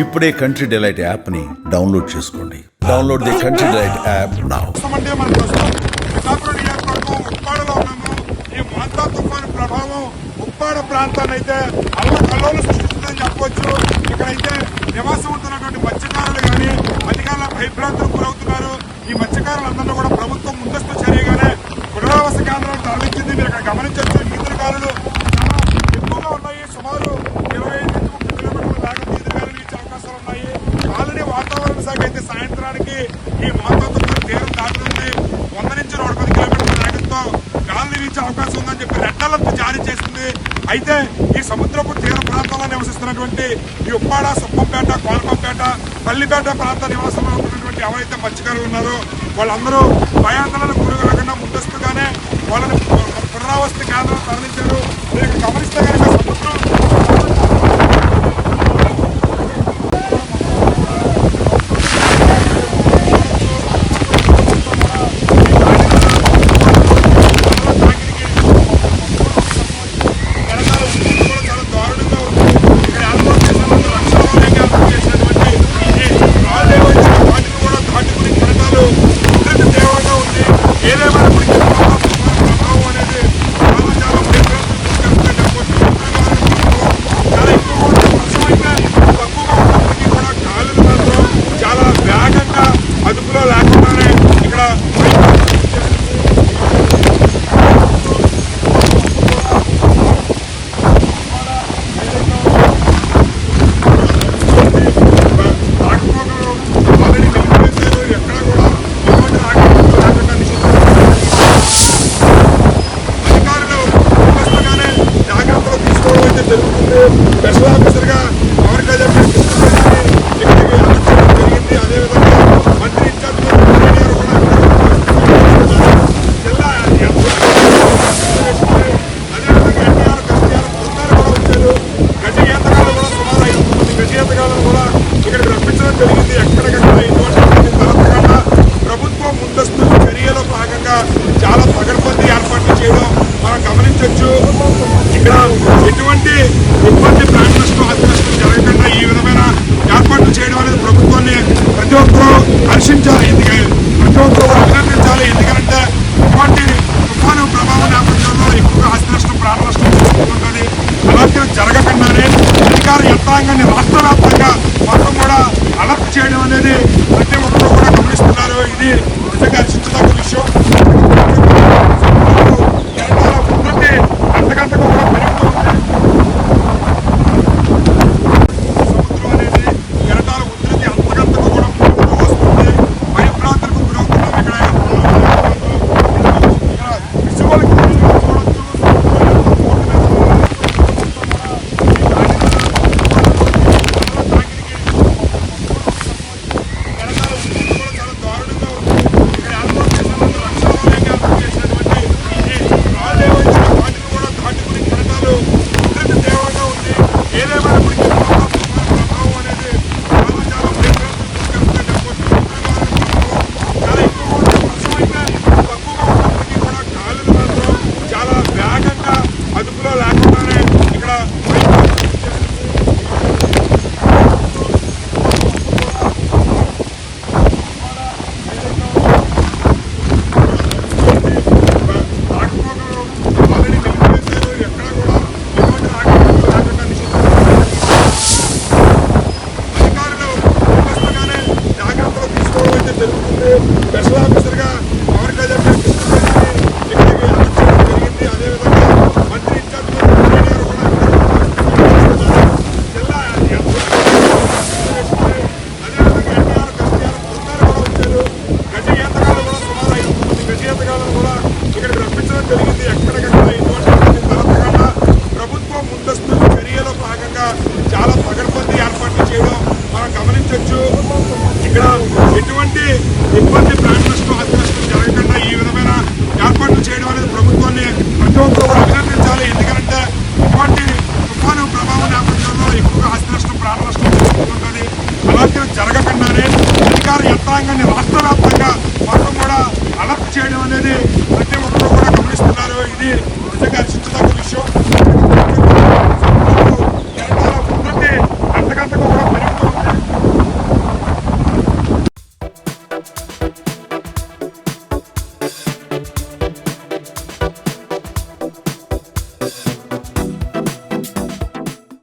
ఇప్పుడే Country Delight యాప్ని download చేసుకోండి. Download the Country Delight app now ప్రభావం ఉప్పాడ చెప్పవచ్చు మత్స్యకారులు కానీ గురవుతున్నారు ఈ మత్స్యకారులందరూ కూడా ప్రభుత్వం ముందస్తు చర్యగానే పునరావాస కేంద్రాలు తరలించింది మీరు అక్కడ గమనించారు సంవత్సరానికి ఈ మహోత్తర తీరం దాటుతుంది. వంద నుంచి నూట పది కిలోమీటర్ల వేగంతో గాలిని వీచే అవకాశం ఉందని చెప్పి రెడ్ అలర్ట్ జారీ చేసింది. అయితే ఈ సముద్రపు తీర ప్రాంతంలో నివసిస్తున్నటువంటి ఈ ఉప్పాడ సుప్పంపేట కోలపంపేట పల్లిపేట ప్రాంత నివాసంలో ఉన్నటువంటి ఎవరైతే మత్స్యకారులు ఉన్నారో వాళ్ళందరూ భయాందోళన గురి కాకుండా ముందస్తుగానే వాళ్ళని పునరావస్థ కేంద్రం తరలించారు. గమనిస్తే కనుక personal, personal. చేయడం అనేది ప్రతి ఒక్కరు కూడా గమనిస్తున్నారు ఇది. నిజంగా Перший І це кажуть, так що.